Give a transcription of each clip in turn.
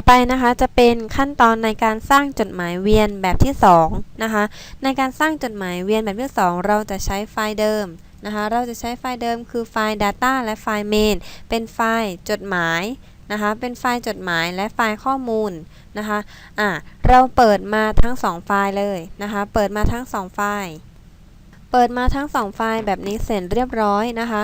ต่อไปนะคะจะเป็นขั้นตอนในการสร้างจดหมายเวียนแบบที่2นะคะในการสร้างจดหมายเวียนแบบที่ 2 เราจะใช้ไฟล์เดิมนะคะเราจะใช้ไฟล์เดิมคือไฟล์ data และไฟล์ main เป็นไฟล์จดหมายนะคะเป็นไฟล์จดหมายและไฟล์ข้อมูลนะคะอะเราเปิดมาทั้ง 2 ไฟล์เลยนะคะเปิดมาทั้ง 2 ไฟล์ เปิดมาทั้ง 2 ไฟล์แบบนี้เสร็จเรียบร้อยนะคะ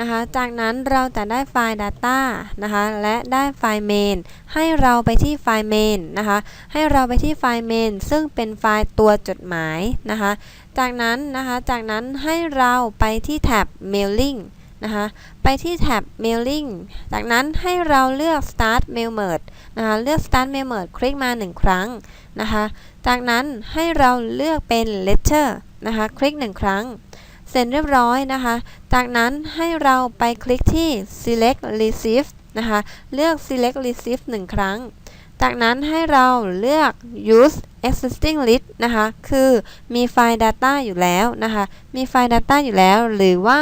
นะคะ จากนั้นเราจะได้ไฟล์ Data นะคะ และได้ไฟล์ Main ให้เราไปที่ไฟล์ Main นะคะ ให้เราไปที่ไฟล์ Main ซึ่งเป็นไฟล์ตัวจดหมายนะคะ จากนั้นนะคะ จากนั้นให้เราไปที่แท็บ Mailing นะคะไปที่แท็บ Mailing จากนั้นให้เราเลือก Start Mail Merge นะคะเลือก Start Mail Merge คลิกมา 1 ครั้งนะคะ จากนั้นให้เราเลือกเป็น Letter นะคะ คลิก 1 ครั้ง เสร็จเรียบร้อยนะคะ จากนั้นให้เราไปคลิกที่ select receive นะคะ เลือก select receive 1 ครั้ง จากนั้นให้เราเลือก use existing list นะคะ คือมีไฟล์ data อยู่แล้วนะคะ มีไฟล์ data อยู่แล้ว หรือว่า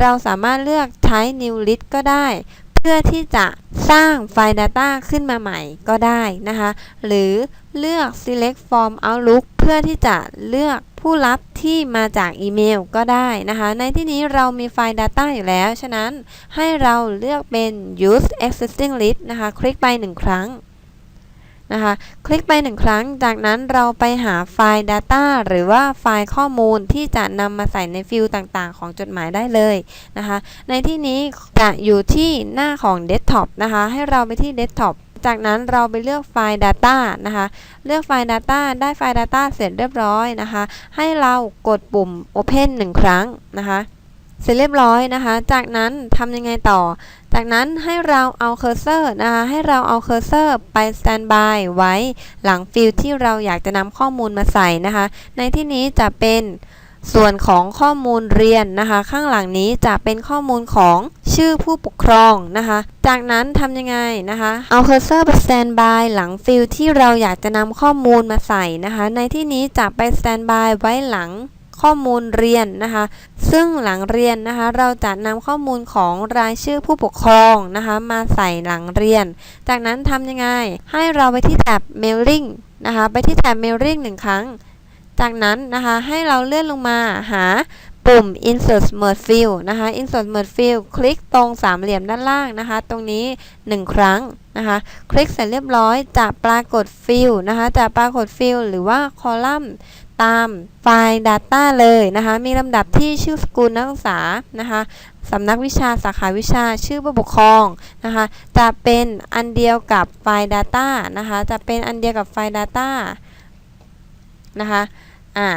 เราสามารถเลือกใช้ new list ก็ได้ เพื่อที่จะสร้างไฟล์ data ขึ้นมาใหม่ก็ได้นะคะ หรือ เลือก select from outlook เพื่อที่จะเลือกผู้รับที่มาจากอีเมลก็ได้นะคะ ในที่นี้เรามีไฟล์ Data อยู่แล้ว ฉะนั้นให้เราเลือกเป็น use existing list นะคะ คลิกไป 1 ครั้งนะคะ คลิกไป 1 ครั้ง จากนั้นเราไปหาไฟล์ Data หรือว่าไฟล์ข้อมูลที่จะนำมาใส่ในฟิลด์ต่างๆ ของจดหมายได้เลยนะคะ ในที่นี้จะอยู่ที่หน้าของ Desktop นะคะ ให้เราไปที่ Desktop จากนั้นเราไปเลือกไฟล์ Data นะคะ เลือกไฟล์ Data ได้ไฟล์ Data เสร็จเรียบร้อยนะคะ ให้เรากดปุ่ม Open 1 ครั้งนะคะ เสร็จเรียบร้อยนะคะ จากนั้นทำยังไงต่อ จากนั้นให้เราเอาเคอร์เซอร์นะคะ ให้เราเอาเคอร์เซอร์ไปสแตนบายไว้หลังฟิลที่เราอยากจะนำข้อมูลมาใส่นะคะ ในที่นี้จะเป็น ส่วนของข้อมูลเรียนนะคะ ข้างหลังนี้จะเป็นข้อมูลของชื่อผู้ปกครองนะคะ จากนั้นทำยังไงนะคะ เอาเคอร์เซอร์ไปสแตนบายหลังฟิลที่เราอยากจะนำข้อมูลมาใส่นะคะ ในที่นี้จะไปสแตนบายไว้หลังข้อมูลเรียนนะคะ ซึ่งหลังเรียนนะคะ เราจะนำข้อมูลของรายชื่อผู้ปกครองนะคะ มาใส่หลังเรียน จากนั้นทำยังไง ให้เราไปที่แท็บ mailing นะคะ ไปที่แท็บ mailing หนึ่งครั้ง จากนั้นนะคะให้เราเลื่อนลงมาหาปุ่ม insert merge field นะคะ insert merge field คลิกตรงสามเหลี่ยมด้านล่างนะคะ ตรงนี้ 1 ครั้งนะคะ คลิกเสร็จเรียบร้อยจะปรากฏฟิลนะคะ จะปรากฏฟิลหรือว่าคอลัมน์ตามไฟล์ Data เลยนะคะ มีลำดับที่ชื่อสกุลนักศึกษานะคะสำนักวิชาสาขาวิชาชื่อผู้ปกครองนะคะ จะเป็นอันเดียวกับไฟล์ Data นะคะ จะเป็นอันเดียวกับไฟล์ Data นะคะอ่า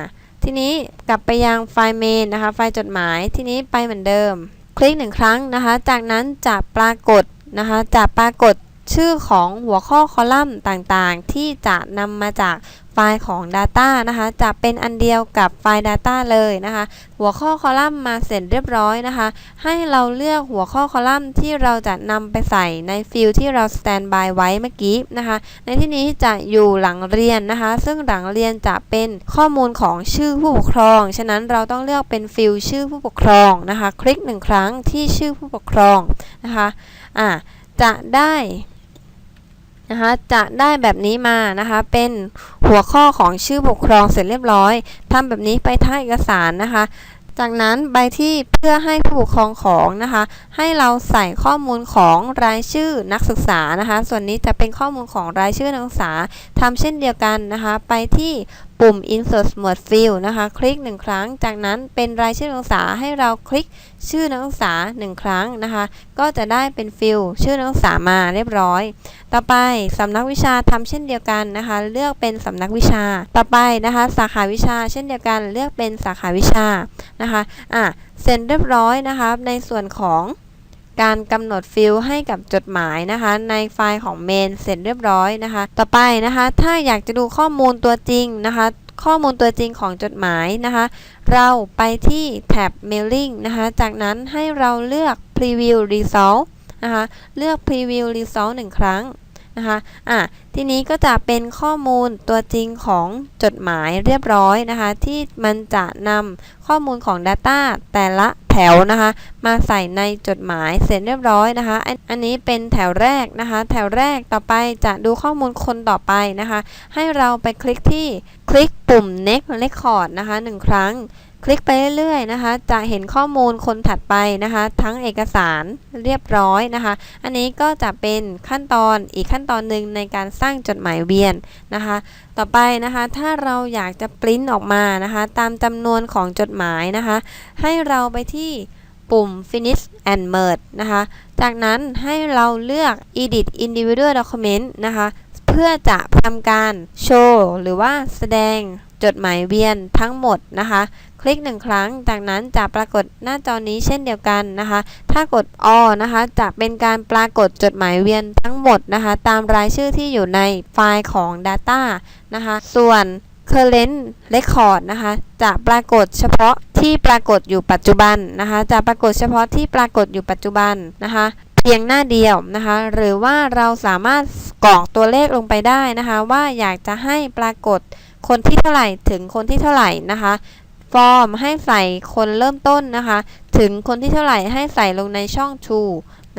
ทีนี้กลับไปยังไฟล์เมนนะคะ ไฟล์จดหมายทีนี้ไปเหมือนเดิม คลิกหนึ่งครั้งนะคะ จากนั้นจะปรากฏนะคะจะปรากฏ ชื่อของหัวข้อคอลัมน์ต่างๆ ที่จะนำมาจากไฟล์ของ Data นะคะ จะเป็นอันเดียวกับไฟล์ Data เลยนะคะ หัวข้อคอลัมน์มาเสร็จเรียบร้อยนะคะ ให้เราเลือกหัวข้อคอลัมน์ที่เราจะนำไปใส่ในฟิลที่เราสแตนบายไว้เมื่อกี้นะคะ ในที่นี้จะอยู่หลังเรียนนะคะ ซึ่งหลังเรียนจะเป็นข้อมูลของชื่อผู้ปกครอง ฉะนั้นเราต้องเลือกเป็นฟิลชื่อผู้ปกครองนะคะ คลิกหนึ่งครั้งที่ชื่อผู้ปกครองนะคะ อ่าจะได้ นะคะจะได้แบบนี้มานะคะ เป็นหัวข้อของชื่อปกครองเสร็จเรียบร้อยทำแบบนี้ไปท้ายเอกสารนะคะ จากนั้นใบที่เพื่อให้ผู้ปกครองของนะคะ ให้เราใส่ข้อมูลของรายชื่อนักศึกษานะคะ ส่วนนี้จะเป็นข้อมูลของรายชื่อนักศึกษาทำเช่นเดียวกันนะคะ ไปที่ ปุ่ม insert merge field นะคะ คลิก 1 ครั้ง จากนั้นเป็นรายชื่อนักศึกษาให้เราคลิกชื่อนักศึกษา 1 ครั้งนะคะ ก็จะได้เป็นฟิลชื่อนักศึกษามาเรียบร้อย ต่อไปสำนักวิชาทำเช่นเดียวกันนะคะ เลือกเป็นสำนักวิชา ต่อไปนะคะ สาขาวิชา เช่นเดียวกัน เลือกเป็นสาขาวิชานะคะ อะ เสร็จเรียบร้อยนะคะ ในส่วนของ การกำหนดฟิลให้กับจดหมายนะคะ ในไฟล์ของเมนเสร็จเรียบร้อยนะคะ ต่อไปนะคะ ถ้าอยากจะดูข้อมูลตัวจริงนะคะข้อมูลตัวจริงของจดหมายนะคะ เราไปที่แท็บ mailing นะคะ จากนั้นให้เราเลือก preview result นะคะ เลือก preview result 1 ครั้ง นะคะอะทีนี้ก็จะเป็นข้อมูลตัวจริงของจดหมายเรียบร้อยนะคะ ที่มันจะนำข้อมูลของ Data แต่ละแถวนะคะ มาใส่ในจดหมายเสร็จเรียบร้อยนะคะ อันอันนี้เป็นแถวแรกนะคะ แถวแรกต่อไปจะดูข้อมูลคนต่อไปนะคะ ให้เราไปคลิกที่คลิกปุ่ม next record นะคะหนึ่งครั้ง คลิกไปเรื่อยๆนะคะ จะเห็นข้อมูลคนถัดไปนะคะ ทั้งเอกสารเรียบร้อยนะคะ อันนี้ก็จะเป็นขั้นตอนอีกขั้นตอนหนึ่งในการสร้างจดหมายเวียนนะคะ ต่อไปนะคะถ้าเราอยากจะปริ้นออกมานะคะ ตามจำนวนของจดหมายนะคะ ให้เราไปที่ปุ่ม finish and merge นะคะ จากนั้นให้เราเลือก edit individual document นะคะ เพื่อจะทำการโชว์หรือว่าแสดง จดหมายเวียนทั้งหมดนะคะ คลิกหนึ่งครั้ง จากนั้นจะปรากฏหน้าจอนี้เช่นเดียวกันนะคะ ถ้ากด all นะคะจะเป็นการปรากฏจดหมายเวียนทั้งหมดนะคะ ตามรายชื่อที่อยู่ในไฟล์ของ Data นะคะ ส่วน current record นะคะ จะปรากฏเฉพาะที่ปรากฏอยู่ปัจจุบันนะคะ จะปรากฏเฉพาะที่ปรากฏอยู่ปัจจุบันนะคะเพียงหน้าเดียวนะคะ หรือว่าเราสามารถกรอกตัวเลขลงไปได้นะคะ ว่าอยากจะให้ปรากฏ คนที่เท่าไหร่ถึงคนที่เท่าไหร่นะคะ ฟอร์มให้ใส่คนเริ่มต้นนะคะ ถึงคนที่เท่าไหร่ให้ใส่ลงในช่อง to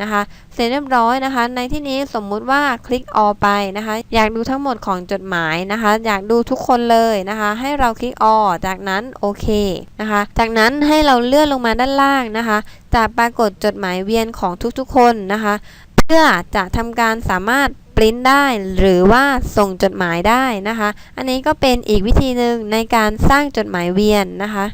นะคะ เสร็จเรียบร้อยนะคะ ในที่นี้สมมุติว่าคลิก all ไปนะคะ อยากดูทั้งหมดของจดหมายนะคะ อยากดูทุกคนเลยนะคะ ให้เราคลิก all จากนั้นโอเคนะคะ จากนั้นให้เราเลื่อนลงมาด้านล่างนะคะ จะปรากฏจดหมายเวียนของทุกๆคนนะคะ เพื่อจะทำการสามารถ ริ้นได้ หรือว่าส่งจดหมายได้นะคะ อันนี้ก็เป็นอีกวิธีหนึ่งในการสร้างจดหมายเวียนนะคะ